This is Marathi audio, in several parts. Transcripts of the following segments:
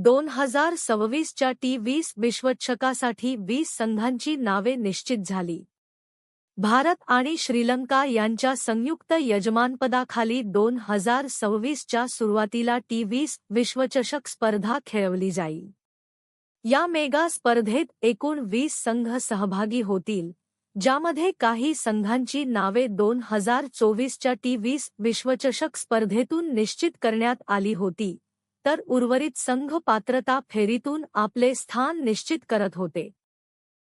दोन हजार सव्वीसच्या टी वीस विश्वचषकासाठी वीस संघांची नावे निश्चित झाली. भारत आणि श्रीलंका यांच्या संयुक्त यजमानपदाखाली दोन हजार सव्वीसच्या सुरुवातीला टी वीस विश्वचषक स्पर्धा खेळवली जाईल. या मेगा स्पर्धेत एकूण वीस संघ सहभागी होतील ज्यामध्ये काही संघांची नावे दोन हजार चोवीसच्या टी वीस विश्वचषक स्पर्धेतून निश्चित करण्यात आली होती. तर उर्वरित संघ पात्रता फेरीतून आपले स्थान निश्चित करत होते.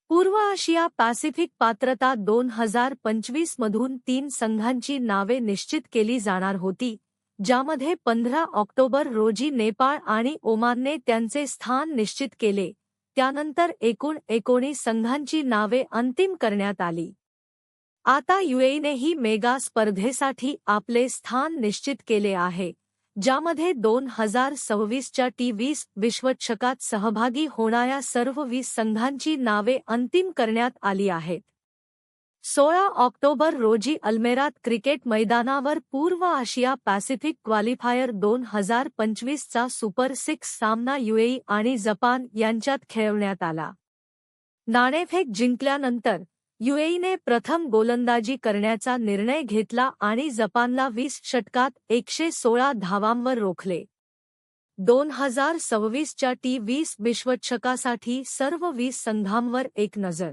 पूर्व आशिया पॅसिफिक पात्रता दोन हजार पंचवीस मधून तीन संघांची नावे निश्चित केली जाणार होती ज्यामध्ये पंधरा ऑक्टोबर रोजी नेपाळ आणि ओमानने त्यांचे स्थान निश्चित केले त्यानंतर एकूण एकोणीस संघांची नावे अंतिम करण्यात आली. आता युएईनेही मेगा स्पर्धेसाठी आपले स्थान निश्चित केले आहे. ज्यामध्ये दोन हजार सव्वीसच्या टी वीस विश्वचषकात सहभागी होणाऱ्या सर्व वीस संघांची नावे अंतिम करण्यात आली आहेत. सोळा ऑक्टोबर रोजी अल्मेरात क्रिकेट मैदानावर पूर्व आशिया पॅसिफिक क्वालिफायर दोन हजार पंचवीसचा सुपर सिक्स सामना युएई आणि जपान यांच्यात खेळवण्यात आला. नाणेफेक जिंकल्यानंतर युएईने प्रथम गोलंदाजी करण्याचा निर्णय घेतला आणि जपानला वीस षटकात एकशे सोळा धावांवर रोखले. दोन हजार सव्वीसच्या टी वीस विश्वचषकासाठी सर्व वीस संघांवर एक नजर.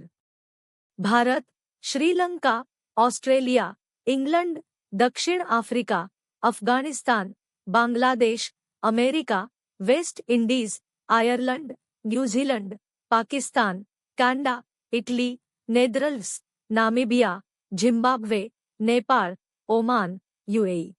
भारत श्रीलंका ऑस्ट्रेलिया इंग्लंड दक्षिण Africa Afghanistan Bangladesh America West Indies Ireland New Zealand Pakistan Canada Italy Netherlands Namibia Zimbabwe Nepal Oman UAE